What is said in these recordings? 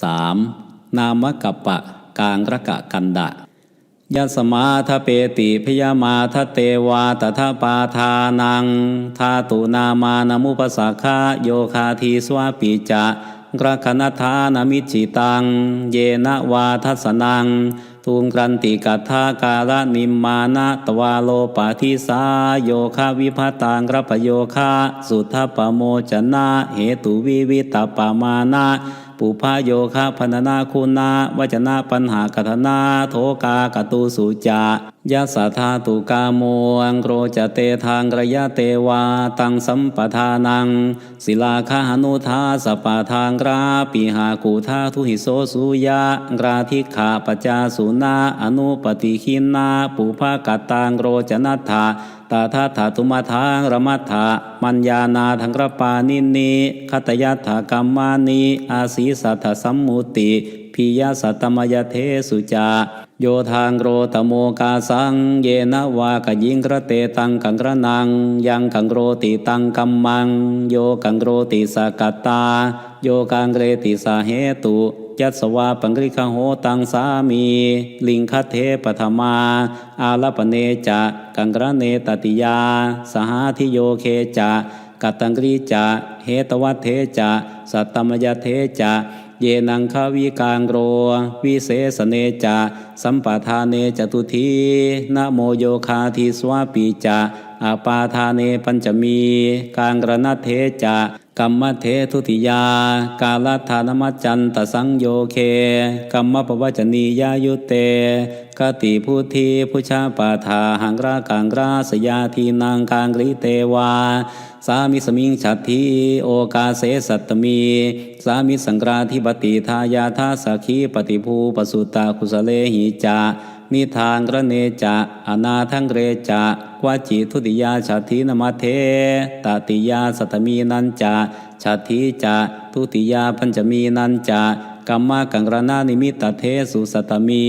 3. นามกัปปะกางระกะกันดะยัสมาทเปติพยามาทเตวาตถาปาทานังทาตุนามานมุปสักขะโยคาทีสวาปิจะกระคณทานามิจิตัง เยนะวาทัสนังทุงกรันติกัทธาการนิมมานะตวาโลปาทิสาโยคะวิพัตตังระปโยคะสุทธปโมจนะ เหตุวิวิตปามานะ ปุพาโยคะพนนาคุณาวจนะปัญหากถนาโทกากตูสุจายัสสะธาตุกาโมอังโกรจเตทางระยะเตวาตังสัมปทานัง ศิลาคาหนุทาสปาทางราปีหากูทาทุหิโสสุยะราธิขาปจาสุนาอนุปฏิคินนาปุภากตังโรจนัตถาตาทาถาตุมาทางระมัตถามัญญานาทังกระปานินนีคตยัตถากรรมานีอาศีสัทธสัมมุติ พิยสัตตมยเทสุจาโยทางโรตโมกาสัง เยนะวากยิงกระเตตังกังกระนัง ยังกังโรติตังกัมมัง โยกังโรติสกัตตา โยกังเรติสาเหตุยัสวาปังกริคโหตังสามี ลิงคเทปธมา อาลปเนจะกังกระเนตติยา สหาทิโยเคจะกัตังกริจะเหตวัตเทจะสัตตมยเทจะ เยนังคาวิกางโร วิเศษเนจะสัมปทานเนจตุทีนะโมโยคาทิสวาปีจะ อาปาทานเนปัญจมี กางกรณเทจะกัมมะเททุติยา กาลทานมัจจันตสังโยเคกัมมะปวัจนียายุเตกติพุทธีพุชาปาทาหังรากังราสยาทีนางกางริเตวา สามิสมิงฉัตทีโอกาเสสัตตมี สามิสังกราธิปติทายาทาสักขีปฏิภูปสุตตาคุสเลหิจา นิทานกระเนจะอนาทังเรจะกวาจิทุติยาฉัตทีนมัทเทตติยาสัตตมีนันจะฉัตทีจะทุติยาปัญจมีนันจะกัมมากังรณานิมิตเทสุสัตตมี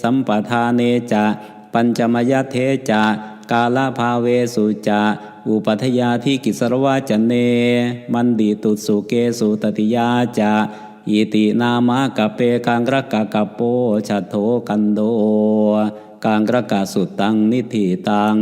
สัมปทานเนจะปัญจมยเทจะกาลภาเวสุจะอุปัฏยาที่กิสรวาจเน มันดีตุสุเกสุตติยาจะ อิตินามะกะเปกังรักกะกะโปชัตโธกันโดกังรักกะสุตังนิธิตัง